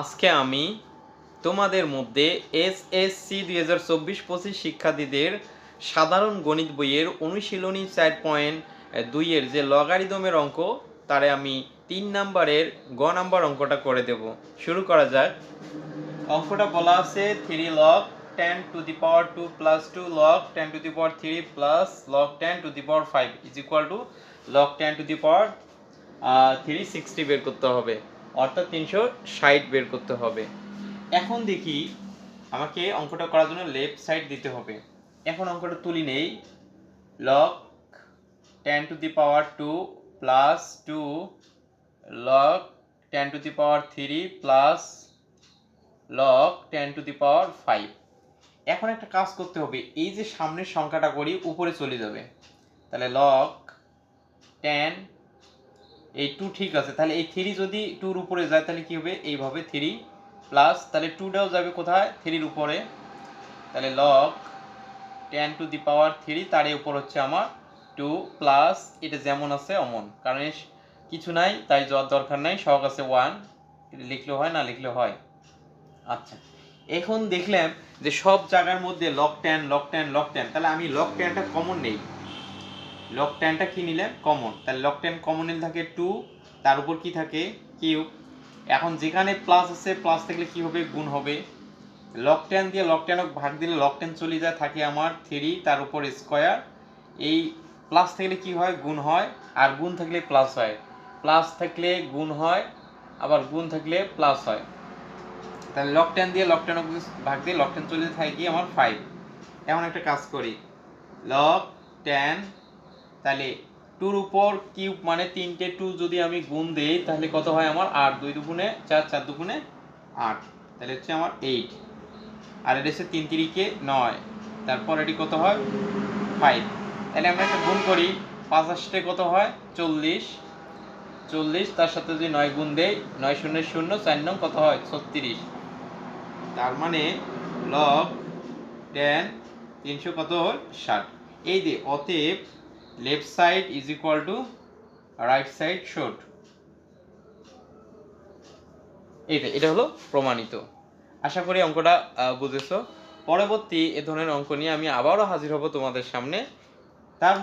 আজকে আমি তোমাদের মধ্যে এস এস সি দুই হাজার চব্বিশ পঁচিশ শিক্ষার্থীদের সাধারণ গণিত বইয়ের অনুশীলনী চার পয়েন্ট দুইয়ের যে লগারিদমের অঙ্ক, তারে আমি তিন নাম্বারের গ নাম্বার অঙ্কটা করে দেব। শুরু করা যাক। অঙ্কটা বলা আছে three log ten to the power two plus two log ten to the power three plus log ten to the power five is equal to log ten to the power three sixty বের করতে হবে। অর্থাৎ তিনশো ষাট বের করতে হবে। এখন দেখি আমাকে অঙ্কটা করার জন্য লেফট সাইড দিতে হবে। এখন অঙ্কটা তুলি নেই। Log ten to the power two plus two log ten to the power three plus log ten to the power five এখন একটা কাজ করতে হবে, এই যে সামনের সংখ্যাটা করি, উপরে চলে যাবে। তাহলে লক টেন এই টু ঠিক আছে। তাহলে এই থ্রি যদি টুর উপরে যায়, তাহলে কি হবে? এইভাবে থ্রি প্লাস তাহলে টুটাও যাবে কোথায়? থ্রির উপরে। তাহলে log ten to the power three তার উপর হচ্ছে আমার টু প্লাস এটা যেমন আছে অমন। কারণ কিছু নাই, তাই যাওয়ার দরকার নাই। সহগ আছে ওয়ান লিখলেও হয়, না লিখলেও হয়? আচ্ছা। এখন দেখলাম যে সব জায়গার মধ্যে log ten log ten log ten তাহলে আমি লক টেনটা কমন নেই। লক টেনটা কি নিলাম কমন তাহলে লক টেন কমন নিলে থাকে টু তার উপর কি থাকে? কিউব এখন যেখানে প্লাস আছে প্লাস থাকলে কি হবে? গুণ হবে। লক টেন দিয়ে লক টেন ভাগ দিলে লক টেন চলে যায়, থাকে আমার থ্রি তার উপর স্কোয়ার এই প্লাস থাকলে কি হয়? গুণ হয়। আর গুণ থাকলে প্লাস হয়। প্লাস থাকলে গুণ হয়, আবার গুণ থাকলে প্লাস হয়। তাহলে লক টেন দিয়ে লক টেন ভাগ দিয়ে লক টেন চলে যায়, থাকে আমার ফাইভ এমন একটা কাজ করি। লক টেন তাহলে টুর উপর কিউব মানে তিনটে টু যদি আমি গুণ দেই, তাহলে কত হয় আমার আট? দুই দুগুণে চার চার দুগুণে আট। তাহলে হচ্ছে আমার এইট আর এটা হচ্ছে তিন তিরিকে নয়। তারপর এটি কত হয়? ফাইভ তাহলে আমরা একটা গুণ করি। পাঁচ আসতে কত হয়? চল্লিশ। চল্লিশ, তার সাথে যদি নয় গুণ দেই, নয় শূন্য শূন্য চার নং কত হয়? ছত্রিশ। তার মানে লগ টেন তিনশো কত হয় ষাট। এই যে, অতএব left side is equal to right side short. এইটা এটা হলো প্রমাণিত। আশা করি অঙ্কটা বুঝেছ। পরবর্তী এ ধরনের অঙ্ক নিয়ে আমি আবারও হাজির হব তোমাদের সামনে। তার